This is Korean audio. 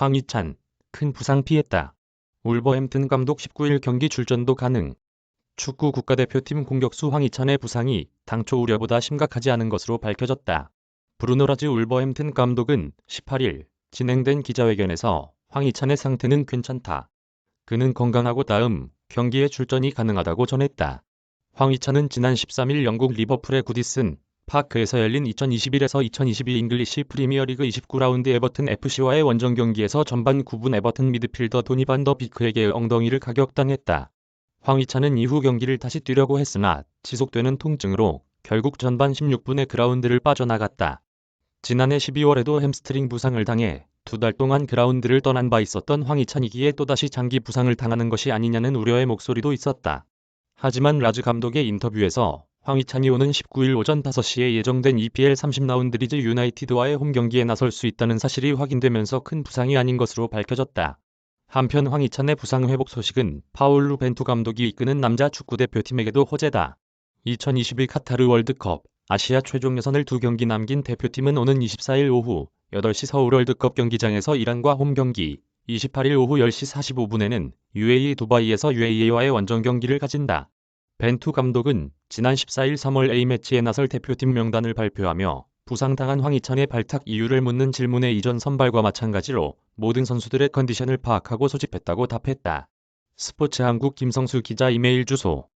황희찬, 큰 부상 피했다. 울버햄튼 감독 19일 경기 출전도 가능. 축구 국가대표팀 공격수 황희찬의 부상이 당초 우려보다 심각하지 않은 것으로 밝혀졌다. 브루노라즈 울버햄튼 감독은 18일 진행된 기자회견에서 황희찬의 상태는 괜찮다. 그는 건강하고 다음 경기에 출전이 가능하다고 전했다. 황희찬은 지난 13일 영국 리버풀의 구디슨 파크에서 열린 2021에서 2022 잉글리시 프리미어리그 29라운드 에버튼 FC와의 원정 경기에서 전반 9분 에버튼 미드필더 도니 반더 비크에게 엉덩이를 가격당했다. 황희찬은 이후 경기를 다시 뛰려고 했으나 지속되는 통증으로 결국 전반 16분에 그라운드를 빠져나갔다. 지난해 12월에도 햄스트링 부상을 당해 두 달 동안 그라운드를 떠난 바 있었던 황희찬이기에 또다시 장기 부상을 당하는 것이 아니냐는 우려의 목소리도 있었다. 하지만 라즈 감독의 인터뷰에서 황희찬이 오는 19일 오전 5시에 예정된 EPL 30라운드 리즈 유나이티드와의 홈 경기에 나설 수 있다는 사실이 확인되면서 큰 부상이 아닌 것으로 밝혀졌다. 한편 황희찬의 부상 회복 소식은 파울루 벤투 감독이 이끄는 남자 축구대표팀에게도 호재다. 2022 카타르 월드컵 아시아 최종 예선을 두 경기 남긴 대표팀은 오는 24일 오후 8시 서울 월드컵 경기장에서 이란과 홈 경기, 28일 오후 10시 45분에는 UAE 두바이에서 UAE와의 원정 경기를 가진다. 벤투 감독은 지난 14일 3월 A매치에 나설 대표팀 명단을 발표하며 부상당한 황희찬의 발탁 이유를 묻는 질문에 이전 선발과 마찬가지로 모든 선수들의 컨디션을 파악하고 소집했다고 답했다. 스포츠 한국 김성수 기자 이메일 주소